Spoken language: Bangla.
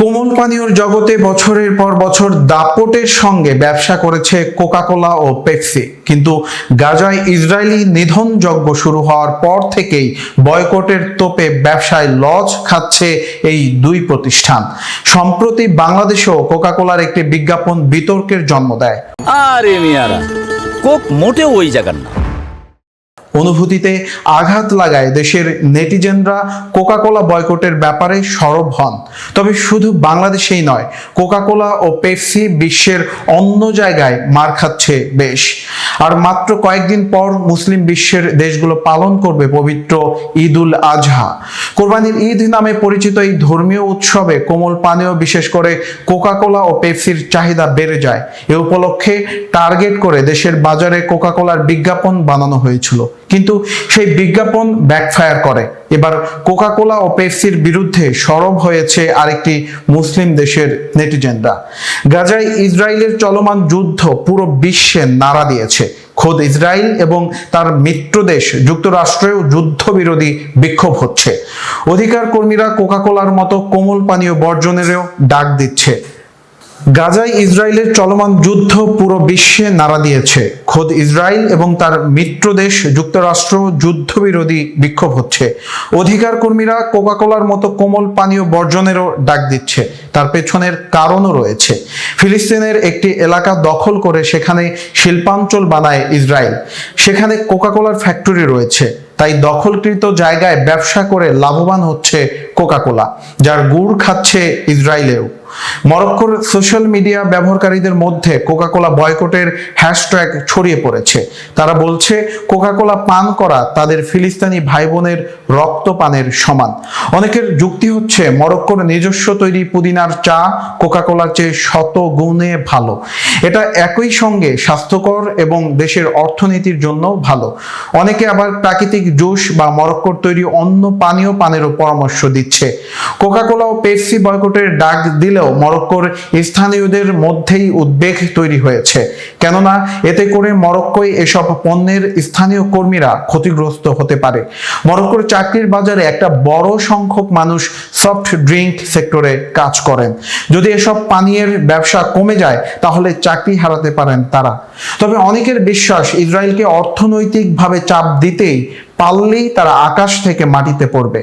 কোমল পানীয়র জগতে বছরের পর বছর দাপটের সঙ্গে ব্যবসা করেছে কোকাকোলা ও পেপসি। কিন্তু গাজায় ইসরায়েলি নিধনযজ্ঞ শুরু হওয়ার পর থেকেই বয়কটের তোপে ব্যবসায় লজ খাচ্ছে এই দুই প্রতিষ্ঠান। সম্প্রতি বাংলাদেশেও কোকাকোলার একটি বিজ্ঞাপন বিতর্কের জন্ম দেয়। আরে মিয়ারা, কোক মোটেও ওই জায়গার না। অনুভূতিতে আঘাত লাগায় দেশের নেটিজেনরা কোকাকোলা বয়কটের ব্যাপারে সরব হন। তবে শুধু বাংলাদেশেই নয়, কোকাকোলা ও পেপসি বিশ্বের অন্য জায়গায় মার খাচ্ছে বেশ। আর মাত্র কয়েকদিন পর মুসলিম বিশ্বের দেশগুলো পালন করবে পবিত্র ঈদ উল আজহা। কোরবানির ঈদ নামে পরিচিত এই ধর্মীয় উৎসবে কোমল পানীয়, বিশেষ করে কোকাকোলা ও পেপসির চাহিদা বেড়ে যায়। এ উপলক্ষে টার্গেট করে দেশের বাজারে কোকাকোলার বিজ্ঞাপন বানানো হয়েছিল। কিন্তু সেই বিজ্ঞাপন ব্যাকফায়ার করে। এবার কোকাকোলা ও পেপসির বিরুদ্ধে সরব হয়েছে আরেকটি মুসলিম দেশের নেটিজেনরা। গাজায় ইসরায়েলের চলমান যুদ্ধ পুরো বিশ্বে নাড়া দিয়েছে। খোদ ইসরায়েল এবং তার মিত্র দেশ যুক্তরাষ্ট্রেও যুদ্ধবিরোধী বিক্ষোভ হচ্ছে। অধিকার কর্মীরা কোকাকোলার মতো কোমল পানীয় বর্জনেরও ডাক দিচ্ছে। গাজায় ইসরায়েলের চলমান যুদ্ধ পুরো বিশ্বে নাড়া দিয়েছে। খোদ ইসরায়েল এবং তার মিত্র দেশ যুক্তরাষ্ট্র যুদ্ধবিরোধী বিক্ষোভ হচ্ছে। অধিকার কর্মীরা কোকাকোলার মতো কোমল পানীয় বর্জনেরও ডাক দিচ্ছে। তার পেছনের কারণও রয়েছে। ফিলিস্তিনের একটি এলাকা দখল করে সেখানে শিল্পাঞ্চল বানায় ইসরায়েল। সেখানে কোকাকোলার ফ্যাক্টরি রয়েছে। তাই দখলকৃত জায়গায় ব্যবসা করে লাভবান হচ্ছে কোকাকোলা, যার গুড় খাচ্ছে ইসরায়েলেও। মরক্কোর সোশ্যাল মিডিয়া ব্যবহারকারীদের মধ্যে কোকাকোলা বয়কটের হ্যাশট্যাগ ছড়িয়ে পড়েছে। তারা বলছে, কোকাকোলা পান করা তাদের ফিলিস্তিনি ভাই বোনের রক্ত পানের সমান। অনেকের যুক্তি হচ্ছে, মরক্কোর নিজস্ব তৈরি পুদিনার চা কোকাকোলার চেয়ে শত গুণে ভালো। এটা একই সঙ্গে স্বাস্থ্যকর এবং দেশের অর্থনীতির জন্য ভালো। অনেকে আবার প্রাকৃতিক জুস বা মরক্কোর তৈরি অন্য পানীয় পানেরও পরামর্শ দিচ্ছে। কোকাকোলা ও পেপসি বয়কটের ডাক দিলেও মরক্কোর স্থানীয়দের মধ্যেই উদ্বেগ তৈরি হয়েছে। কেননা, এতে করে মরক্কোয় এসব পণ্যের স্থানীয় কর্মীরা ক্ষতিগ্রস্ত হতে পারে। মরক্কোর চাকরির বাজারে একটা বড় সংখ্যক মানুষ সফট ড্রিঙ্ক সেক্টরে কাজ করেন। যদি এসব পানীয়ের ব্যবসা কমে যায়, তাহলে চাকরি হারাতে পারেন তারা। তবে অনেকের বিশ্বাস, ইসরায়েলকে অর্থনৈতিকভাবে চাপ দিতেই পারলেই তারা আকাশ থেকে মাটিতে পড়বে।